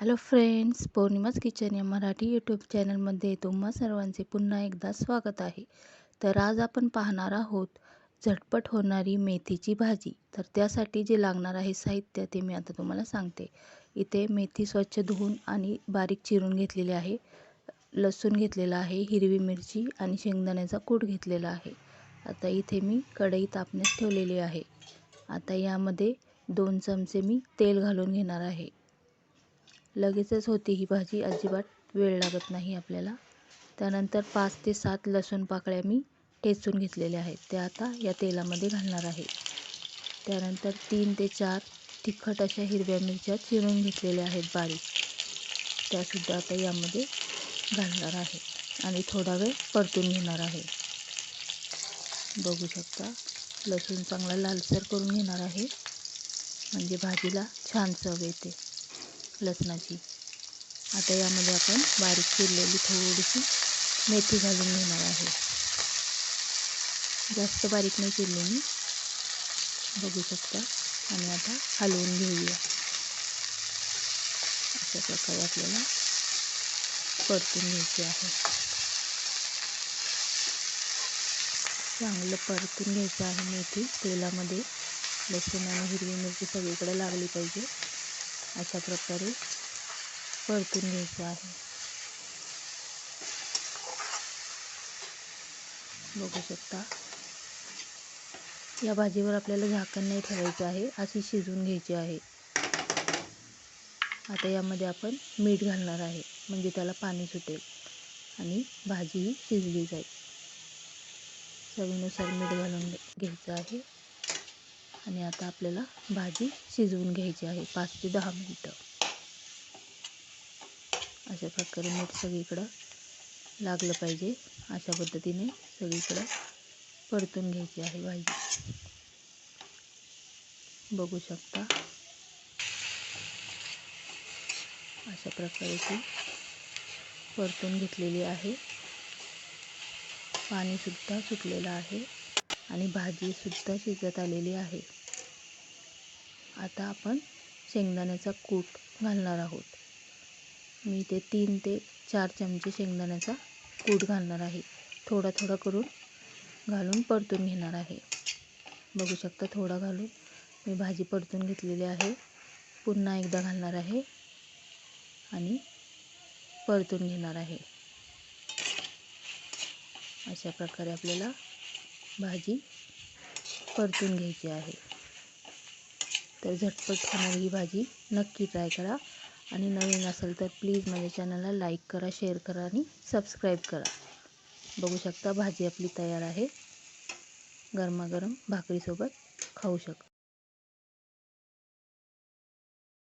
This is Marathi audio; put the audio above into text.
हॅलो फ्रेंड्स पौर्णिमाच किचन या मराठी यूट्यूब चॅनलमध्ये तुम्हा सर्वांचे पुन्हा एकदा स्वागत आहे. तर आज आपण पाहणार आहोत झटपट होणारी मेथीची भाजी. तर त्यासाठी जे लागणार आहे साहित्य ते मी आता तुम्हाला सांगते. इथे मेथी स्वच्छ धुवून आणि बारीक चिरून घेतलेली आहे. लसूण घेतलेला आहे हिरवी मिरची आणि शेंगदाण्याचा कूट घेतलेला आहे. आता इथे मी कढई तापण्यास ठेवलेली आहे. आता यामध्ये दोन चमचे मी तेल घालून घेणार आहे. लगेचच होते ही भाजी. अजिबात वेळ लागत नाही आपल्याला. त्यानंतर पाच ते सात लसूण पाकळ्या मी ठेचून घेतलेल्या आहेत. त्या आता या तेलामध्ये घालणार आहे. त्यानंतर तीन ते चार तिखट अशा हिरव्या मिरच्या चिरून घेतलेल्या आहेत बारीक. त्यासुद्धा आता यामध्ये घालणार आहे आणि थोडा वेळ परतून घेणार आहे. बघू शकता लसूण चांगला लालसर करून घेणार आहे. म्हणजे भाजीला छान चव येते. लसणाची. आता यामध्ये आपण बारीक चिरलेली थोडीशी मेथी घालून घेणार आहे. जास्त बारीक नाही चिरली मी. बघू शकता. आणि आता हलवून घेऊया. अशा प्रकारे आपल्याला परतून घ्यायचे आहे. चांगलं परतून घ्यायचं आहे मेथी. तेलामध्ये लसूण आणि हिरवी मिरची सगळीकडे लागली पाहिजे. अशा प्रकारे परतून घ्यायचं आहे. बघू शकता. या भाजीवर आपल्याला झाकण नाही ठेवायचं आहे अशी शिजवून घ्यायची आहे. आता यामध्ये आपण मीठ घालणार आहे म्हणजे त्याला पाणी सुटेल आणि भाजीही शिजली जाईल. चवीनुसार मीठ घालून घ्यायचं आहे. आणि आता आपल्याला भाजी शिजवून घ्यायची आहे पाच ते दहा मिनटं. अशा प्रकारे मीठ सगळीकडं लागलं पाहिजे. अशा पद्धतीने सगळीकडं परतून घ्यायची आहे भाजी. बघू शकता. अशा प्रकारे ती परतून घेतलेली आहे. पाणीसुद्धा सुटलेलं आहे आणि भाजीसुद्धा शिजत आलेली आहे. आता आपण शेंगदाण्याचा कूट घालणार आहोत. मी ते तीन ते चार चमचे शेंगदाण्याचा कूट घालणार आहे. थोडा थोडा करून घालून परतून घेणार आहे. बघू शकता थोडा घालून मी भाजी परतून घेतलेली आहे. पुन्हा एकदा घालणार आहे आणि परतून घेणार आहे. अशा प्रकारे आपल्याला भाजी परतून घ्यायची आहे. तर झटपट होणारी ही भाजी. नक्की ट्राय करा. आणि नवीन असेल तर प्लीज माझ्या चॅनलला लाईक करा शेअर करा आणि सबस्क्राईब करा. बघू शकता भाजी आपली तयार आहे. गरमागरम भाकरीसोबत खाऊ शकता.